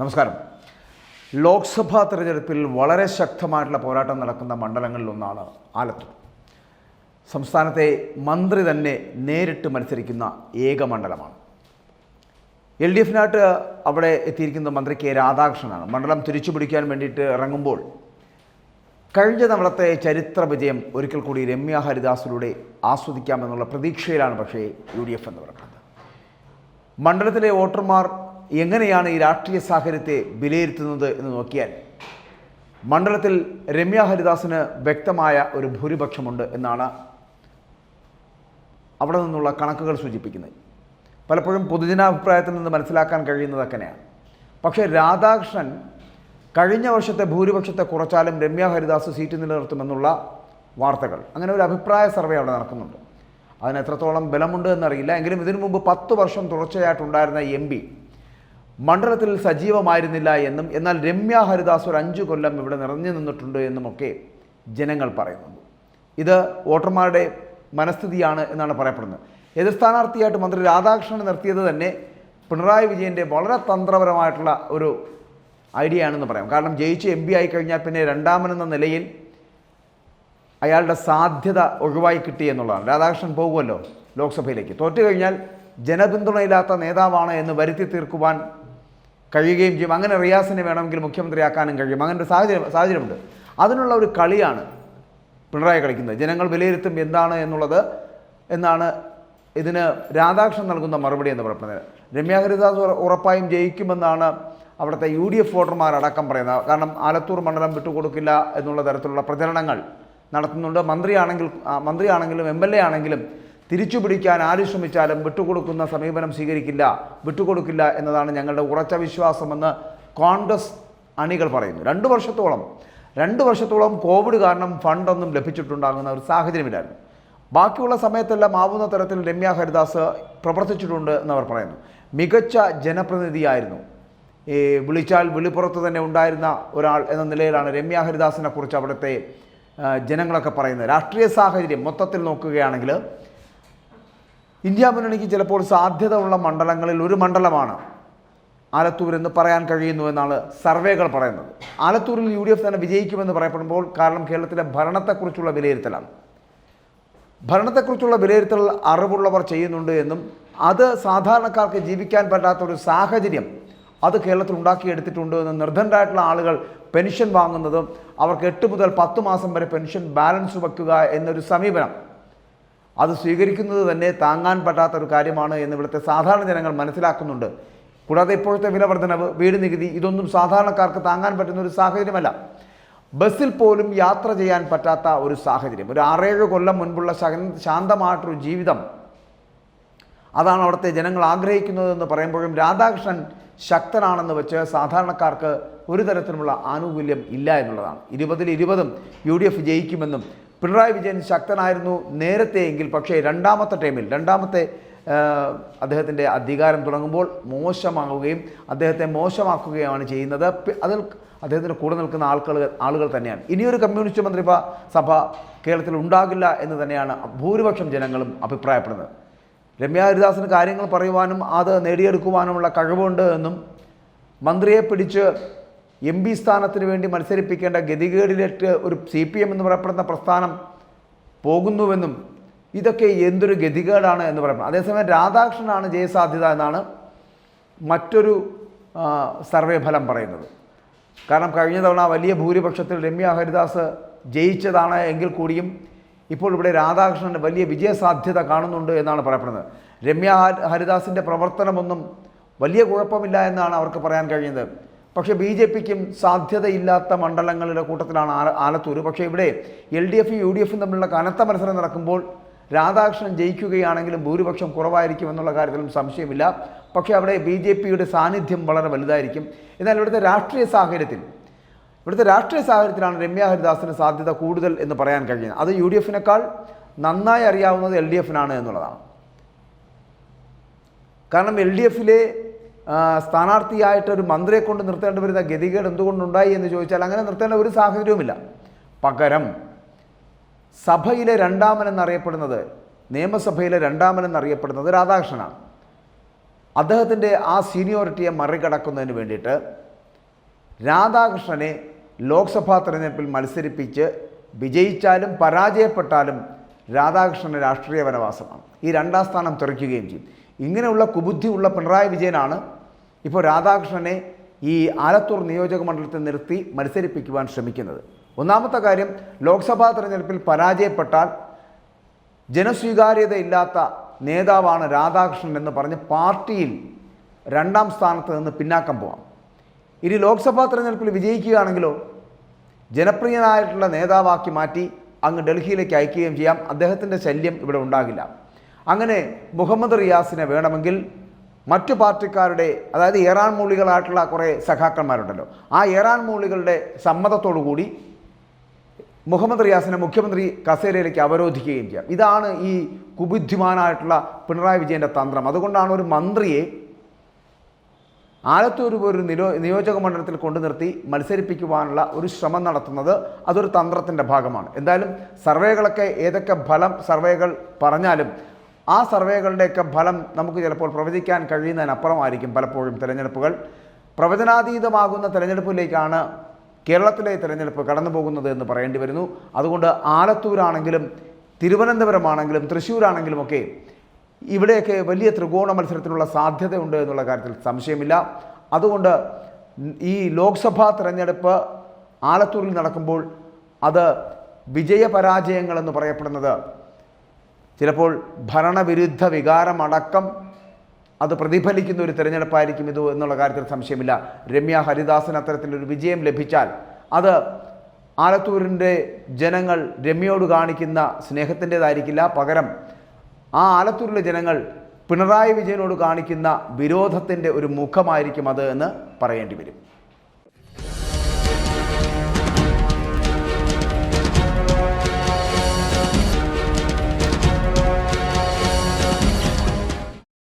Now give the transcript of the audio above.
നമസ്കാരം. ലോക്സഭാ തെരഞ്ഞെടുപ്പിൽ വളരെ ശക്തമായിട്ടുള്ള പോരാട്ടം നടക്കുന്ന മണ്ഡലങ്ങളിലൊന്നാണ് ആലത്തൂർ. സംസ്ഥാനത്തെ മന്ത്രി തന്നെ നേരിട്ട് മത്സരിക്കുന്ന ഏക മണ്ഡലമാണ്. എൽ ഡി എഫിനായിട്ട് അവിടെ എത്തിയിരിക്കുന്ന മന്ത്രി കെ രാധാകൃഷ്ണനാണ്. മണ്ഡലം തിരിച്ചു പിടിക്കാൻ വേണ്ടിയിട്ട് ഇറങ്ങുമ്പോൾ കഴിഞ്ഞ തവണത്തെ ചരിത്ര വിജയം ഒരിക്കൽ കൂടി രമ്യ ഹരിദാസിലൂടെ ആസ്വദിക്കാമെന്നുള്ള പ്രതീക്ഷയിലാണ് പക്ഷേ യു ഡി എഫ് എന്ന് പറയുന്നത്. മണ്ഡലത്തിലെ വോട്ടർമാർ എങ്ങനെയാണ് ഈ രാഷ്ട്രീയ സാഹചര്യത്തെ വിലയിരുത്തുന്നത് എന്ന് നോക്കിയാൽ മണ്ഡലത്തിൽ രമ്യ ഹരിദാസിന് വ്യക്തമായ ഒരു ഭൂരിപക്ഷമുണ്ട് എന്നാണ് അവിടെ നിന്നുള്ള കണക്കുകൾ സൂചിപ്പിക്കുന്നത്. പലപ്പോഴും പൊതുജനാഭിപ്രായത്തിൽ നിന്ന് മനസ്സിലാക്കാൻ കഴിയുന്നതൊക്കെയാണ് പക്ഷേ രാധാകൃഷ്ണൻ കഴിഞ്ഞ വർഷത്തെ ഭൂരിപക്ഷത്തെ കുറച്ചാലും രമ്യ ഹരിദാസ് സീറ്റ് നിലനിർത്തുമെന്നുള്ള വാർത്തകൾ. അങ്ങനെ ഒരു അഭിപ്രായ സർവേ അവിടെ നടക്കുന്നുണ്ട്. അതിന് എത്രത്തോളം ബലമുണ്ട് എന്നറിയില്ല. എങ്കിലും ഇതിനു മുമ്പ് പത്ത് വർഷം തുടർച്ചയായിട്ടുണ്ടായിരുന്ന എം പി മണ്ഡലത്തിൽ സജീവമായിരുന്നില്ല എന്നും എന്നാൽ രമ്യ ഹരിദാസ് ഒരു അഞ്ചു കൊല്ലം ഇവിടെ നിറഞ്ഞു നിന്നിട്ടുണ്ട് എന്നുമൊക്കെ ജനങ്ങൾ പറയുന്നുണ്ട്. ഇത് വോട്ടർമാരുടെ മനസ്ഥിതിയാണ് എന്നാണ് പറയപ്പെടുന്നത്. എതിർ സ്ഥാനാർത്ഥിയായിട്ട് മന്ത്രി രാധാകൃഷ്ണൻ നിർത്തിയത് തന്നെ പിണറായി വിജയന്റെ വളരെ തന്ത്രപരമായിട്ടുള്ള ഒരു ഐഡിയ ആണെന്ന് പറയാം. കാരണം ജയിച്ച് എം പി ആയിക്കഴിഞ്ഞാൽ പിന്നെ രണ്ടാമനെന്ന നിലയിൽ അയാളുടെ സാധ്യത ഒഴിവായി കിട്ടി എന്നുള്ളതാണ്. രാധാകൃഷ്ണൻ പോകുമല്ലോ ലോക്സഭയിലേക്ക്. തോറ്റു കഴിഞ്ഞാൽ ജനപിന്തുണയില്ലാത്ത നേതാവാണ് എന്ന് വരുത്തി തീർക്കുവാൻ കഴിയുകയും ചെയ്യും. അങ്ങനെ റിയാസിനെ വേണമെങ്കിൽ മുഖ്യമന്ത്രിയാക്കാനും കഴിയും. അങ്ങനെ ഒരു സാഹചര്യം സാഹചര്യമുണ്ട്. അതിനുള്ള ഒരു കളിയാണ് പിണറായി കളിക്കുന്നത്. ജനങ്ങൾ വിലയിരുത്തും എന്താണ് എന്നുള്ളത് എന്നാണ് ഇതിന് രാധാകൃഷ്ണൻ നൽകുന്ന മറുപടി എന്ന് പറയുന്നത് രമ്യ ഹരിദാസ് ഉറ- ഉറപ്പായും ജയിക്കുമെന്നാണ് അവിടുത്തെ യു ഡി എഫ് വോട്ടർമാരടക്കം പറയുന്നത്. കാരണം ആലത്തൂർ മണ്ഡലം വിട്ടുകൊടുക്കില്ല എന്നുള്ള തരത്തിലുള്ള പ്രചരണങ്ങൾ നടത്തുന്നുണ്ട്. മന്ത്രിയാണെങ്കിൽ മന്ത്രിയാണെങ്കിലും എം എൽ എ ആണെങ്കിലും തിരിച്ചു പിടിക്കാൻ ആര് ശ്രമിച്ചാലും വിട്ടുകൊടുക്കുന്ന സമീപനം സ്വീകരിക്കില്ല വിട്ടുകൊടുക്കില്ല എന്നതാണ് ഞങ്ങളുടെ ഉറച്ച വിശ്വാസമെന്ന് കോൺഗ്രസ് അണികൾ പറയുന്നു. രണ്ട് വർഷത്തോളം രണ്ട് വർഷത്തോളം കോവിഡ് കാരണം ഫണ്ടൊന്നും ലഭിച്ചിട്ടുണ്ടാകുന്ന ഒരു സാഹചര്യമില്ലായിരുന്നു. ബാക്കിയുള്ള സമയത്തെല്ലാം ആവുന്ന തരത്തിൽ രമ്യ ഹരിദാസ് പ്രവർത്തിച്ചിട്ടുണ്ട് എന്നവർ പറയുന്നു. മികച്ച ജനപ്രതിനിധിയായിരുന്നു. ഈ വിളിച്ചാൽ വിളിപ്പുറത്ത് തന്നെ ഉണ്ടായിരുന്ന ഒരാൾ എന്ന നിലയിലാണ് രമ്യ ഹരിദാസിനെ കുറിച്ച് അവിടുത്തെ ജനങ്ങളൊക്കെ പറയുന്നത്. രാഷ്ട്രീയ സാഹചര്യം മൊത്തത്തിൽ നോക്കുകയാണെങ്കിൽ ഇന്ത്യ മുന്നണിക്ക് ചിലപ്പോൾ സാധ്യത ഉള്ള മണ്ഡലങ്ങളിൽ ഒരു മണ്ഡലമാണ് ആലത്തൂർ എന്ന് പറയാൻ കഴിയുന്നു എന്നാണ് സർവേകൾ പറയുന്നത്. ആലത്തൂരിൽ യു ഡി എഫ് തന്നെ വിജയിക്കുമെന്ന് പറയപ്പെടുമ്പോൾ കാരണം കേരളത്തിലെ ഭരണത്തെക്കുറിച്ചുള്ള വിലയിരുത്തലാണ്. ഭരണത്തെക്കുറിച്ചുള്ള വിലയിരുത്തൽ അറിവുള്ളവർ ചെയ്യുന്നുണ്ട് എന്നും അത് സാധാരണക്കാർക്ക് ജീവിക്കാൻ പറ്റാത്ത ഒരു സാഹചര്യം അത് കേരളത്തിൽ ഉണ്ടാക്കിയെടുത്തിട്ടുണ്ട് എന്ന് നിർദ്ധനരായിട്ടുള്ള ആളുകൾ പെൻഷൻ വാങ്ങുന്നതും അവർക്ക് എട്ട് മുതൽ പത്ത് മാസം വരെ പെൻഷൻ ബാലൻസ് വെക്കുക എന്നൊരു സമീപനം അത് സ്വീകരിക്കുന്നത് തന്നെ താങ്ങാൻ പറ്റാത്ത ഒരു കാര്യമാണ് എന്ന് ഇവിടുത്തെ സാധാരണ ജനങ്ങൾ മനസ്സിലാക്കുന്നുണ്ട്. കൂടാതെ ഇപ്പോഴത്തെ വില വർധനവ് വീട് നികുതി ഇതൊന്നും സാധാരണക്കാർക്ക് താങ്ങാൻ പറ്റുന്ന ഒരു സാഹചര്യമല്ല. ബസ്സിൽ പോലും യാത്ര ചെയ്യാൻ പറ്റാത്ത ഒരു സാഹചര്യം. ഒരു ആറേഴ് കൊല്ലം മുൻപുള്ള ശാന്ത- ശാന്തമായിട്ടൊരു ജീവിതം. അതാണ് അവിടുത്തെ ജനങ്ങൾ ആഗ്രഹിക്കുന്നതെന്ന് പറയുമ്പോഴും രാധാകൃഷ്ണൻ ശക്തനാണെന്ന് വെച്ച് സാധാരണക്കാർക്ക് ഒരു തരത്തിലുള്ള ആനുകൂല്യം ഇല്ല എന്നുള്ളതാണ്. ഇരുപതിൽ ഇരുപതും യു ഡി എഫ് ജയിക്കുമെന്നും പിണറായി വിജയൻ ശക്തനായിരുന്നു നേരത്തെ എങ്കിൽ പക്ഷേ രണ്ടാമത്തെ ടൈമിൽ രണ്ടാമത്തെ അദ്ദേഹത്തിന്റെ അധികാരം തുടങ്ങുമ്പോൾ മോശമാവുകയും അദ്ദേഹത്തെ മോശമാക്കുകയാണ് ചെയ്യുന്നത്. അതിൽ അദ്ദേഹത്തിന് കൂടെ നിൽക്കുന്ന ആൾക്കൾ ആളുകൾ തന്നെയാണ്. ഇനിയൊരു കമ്മ്യൂണിസ്റ്റ് മന്ത്രിസഭ സഭ കേരളത്തിൽ ഉണ്ടാകില്ല എന്ന് തന്നെയാണ് ഭൂരിപക്ഷം ജനങ്ങളും അഭിപ്രായപ്പെടുന്നത്. രമ്യ ഹരിദാസിന് കാര്യങ്ങൾ പറയുവാനും അത് നേടിയെടുക്കുവാനുമുള്ള കഴിവുണ്ട് എന്നും മന്ത്രിയെ പിടിച്ച് എം പി സ്ഥാനത്തിന് വേണ്ടി മത്സരിപ്പിക്കേണ്ട ഗതികേടിലേക്ക് ഒരു സി പി എം എന്ന് പറയപ്പെടുന്ന പ്രസ്ഥാനം പോകുന്നുവെന്നും ഇതൊക്കെ എന്തൊരു ഗതികേടാണ് എന്ന് പറയുന്നത് അതേസമയം രാധാകൃഷ്ണനാണ് ജയസാധ്യത എന്നാണ് മറ്റൊരു സർവേ ഫലം പറയുന്നത്. കാരണം കഴിഞ്ഞ തവണ വലിയ ഭൂരിപക്ഷത്തിൽ രമ്യ ഹരിദാസ് ജയിച്ചതാണ് എങ്കിൽ കൂടിയും ഇപ്പോൾ ഇവിടെ രാധാകൃഷ്ണൻ വലിയ വിജയസാധ്യത കാണുന്നുണ്ട് എന്നാണ് പറയപ്പെടുന്നത്. രമ്യ ഹരിദാസിന്റെ പ്രവർത്തനമൊന്നും വലിയ കുഴപ്പമില്ല എന്നാണ് അവർക്ക് പറയാൻ കഴിയുന്നത്. പക്ഷേ ബി ജെ പിക്കും സാധ്യതയില്ലാത്ത മണ്ഡലങ്ങളുടെ കൂട്ടത്തിലാണ് ആല ആലത്തൂർ പക്ഷേ ഇവിടെ എൽ ഡി എഫും യു ഡി എഫും തമ്മിലുള്ള കനത്ത മത്സരം നടക്കുമ്പോൾ രാധാകൃഷ്ണൻ ജയിക്കുകയാണെങ്കിലും ഭൂരിപക്ഷം കുറവായിരിക്കും എന്നുള്ള കാര്യത്തിലും സംശയമില്ല. പക്ഷേ അവിടെ ബി ജെ പിയുടെ സാന്നിധ്യം വളരെ വലുതായിരിക്കും. എന്നാൽ ഇവിടുത്തെ രാഷ്ട്രീയ സാഹചര്യത്തിൽ ഇവിടുത്തെ രാഷ്ട്രീയ സാഹചര്യത്തിലാണ് രമ്യ ഹരിദാസിന് സാധ്യത കൂടുതൽ എന്ന് പറയാൻ കഴിയുന്നത്. അത് യു ഡി എഫിനേക്കാൾ നന്നായി അറിയാവുന്നത് എൽ ഡി എഫിനാണ് എന്നുള്ളതാണ്. കാരണം എൽ ഡി എഫിലെ സ്ഥാനാർത്ഥിയായിട്ട് ഒരു മന്ത്രിയെ കൊണ്ട് നിർത്തേണ്ടി വരുന്ന ഗതികേട് എന്തുകൊണ്ടുണ്ടായി എന്ന് ചോദിച്ചാൽ അങ്ങനെ നിർത്തേണ്ട ഒരു സാഹചര്യവുമില്ല. പകരം സഭയിലെ രണ്ടാമൻ എന്നറിയപ്പെടുന്നത് നിയമസഭയിലെ രണ്ടാമൻ എന്നറിയപ്പെടുന്നത് രാധാകൃഷ്ണനാണ്. അദ്ദേഹത്തിന്റെ ആ സീനിയോറിറ്റിയെ മറികടക്കുന്നതിന് വേണ്ടിയിട്ട് രാധാകൃഷ്ണനെ ലോക്സഭാ തെരഞ്ഞെടുപ്പിൽ മത്സരിപ്പിച്ച് വിജയിച്ചാലും പരാജയപ്പെട്ടാലും രാധാകൃഷ്ണന് രാഷ്ട്രീയ വനവാസമാണ്. ഈ രണ്ടാം സ്ഥാനം തെറിക്കുകയും ചെയ്യും. ഇങ്ങനെയുള്ള കുബുദ്ധിയുള്ള പിണറായി വിജയനാണ് ഇപ്പോൾ രാധാകൃഷ്ണനെ ഈ ആലത്തൂർ നിയോജക മണ്ഡലത്തിൽ നിർത്തി മത്സരിപ്പിക്കുവാൻ ശ്രമിക്കുന്നത്. ഒന്നാമത്തെ കാര്യം ലോക്സഭാ തെരഞ്ഞെടുപ്പിൽ പരാജയപ്പെട്ടാൽ ജനസ്വീകാര്യതയില്ലാത്ത നേതാവാണ് രാധാകൃഷ്ണൻ എന്ന് പറഞ്ഞ് പാർട്ടിയിൽ രണ്ടാം സ്ഥാനത്ത് നിന്ന് പിന്നാക്കം പോവാം. ഇനി ലോക്സഭാ തെരഞ്ഞെടുപ്പിൽ വിജയിക്കുകയാണെങ്കിലോ ജനപ്രിയനായിട്ടുള്ള നേതാവാക്കി മാറ്റി അങ്ങ് ഡൽഹിയിലേക്ക് അയക്കുകയും ചെയ്യാം. അദ്ദേഹത്തിന്റെ ശല്യം ഇവിടെ ഉണ്ടാകില്ല. അങ്ങനെ മുഹമ്മദ് റിയാസിനെ വേണമെങ്കിൽ മറ്റു പാർട്ടിക്കാരുടെ അതായത് ഏറാൻ മൂളികളായിട്ടുള്ള കുറേ സഖാക്കന്മാരുണ്ടല്ലോ ആ ഏറാൻ മൂളികളുടെ സമ്മതത്തോടു കൂടി മുഹമ്മദ് റിയാസിനെ മുഖ്യമന്ത്രി കസേരയിലേക്ക് അവരോധിക്കുകയും ചെയ്യാം. ഇതാണ് ഈ കുബുദ്ധിമാനായിട്ടുള്ള പിണറായി വിജയന്റെ തന്ത്രം. അതുകൊണ്ടാണ് ഒരു മന്ത്രിയെ ആലത്തൂർ ഒരു നിരോ നിയോജക മണ്ഡലത്തിൽ കൊണ്ടു നിർത്തി മത്സരിപ്പിക്കുവാനുള്ള ഒരു ശ്രമം നടത്തുന്നത് അതൊരു തന്ത്രത്തിന്റെ ഭാഗമാണ്. എന്തായാലും സർവേകളൊക്കെ ഏതൊക്കെ ഫലം സർവേകൾ പറഞ്ഞാലും ആ സർവേകളുടെയൊക്കെ ഫലം നമുക്ക് ചിലപ്പോൾ പ്രവചിക്കാൻ കഴിയുന്നതിനപ്പുറമായിരിക്കും പലപ്പോഴും തിരഞ്ഞെടുപ്പുകൾ. പ്രവചനാതീതമാകുന്ന തിരഞ്ഞെടുപ്പിലേക്കാണ് കേരളത്തിലെ തിരഞ്ഞെടുപ്പ് കടന്നു പോകുന്നത് എന്ന് പറയേണ്ടി വരുന്നു. അതുകൊണ്ട് ആലത്തൂരാണെങ്കിലും തിരുവനന്തപുരമാണെങ്കിലും തൃശ്ശൂരാണെങ്കിലും ഒക്കെ ഇവിടെയൊക്കെ വലിയ ത്രികോണ മത്സരത്തിനുള്ള സാധ്യതയുണ്ട് എന്നുള്ള കാര്യത്തിൽ സംശയമില്ല. അതുകൊണ്ട് ഈ ലോക്സഭാ തിരഞ്ഞെടുപ്പ് ആലത്തൂരിൽ നടക്കുമ്പോൾ അത് വിജയപരാജയങ്ങളെന്ന് പറയപ്പെടുന്നത്. ചിലപ്പോൾ ഭരണവിരുദ്ധ വികാരമടക്കം അത് പ്രതിഫലിക്കുന്ന ഒരു തിരഞ്ഞെടുപ്പായിരിക്കും ഇത് എന്നുള്ള കാര്യത്തിൽ സംശയമില്ല. രമ്യ ഹരിദാസിന് അത്തരത്തിലൊരു വിജയം ലഭിച്ചാൽ അത് ആലത്തൂരിന്റെ ജനങ്ങൾ രമ്യയോട് കാണിക്കുന്ന സ്നേഹത്തിന്റേതായിരിക്കില്ല. പകരം ആ ആലത്തൂരിലെ ജനങ്ങൾ പിണറായി വിജയനോട് കാണിക്കുന്ന വിരോധത്തിന്റെ ഒരു മുഖമായിരിക്കും അത് എന്ന് പറയേണ്ടി വരും.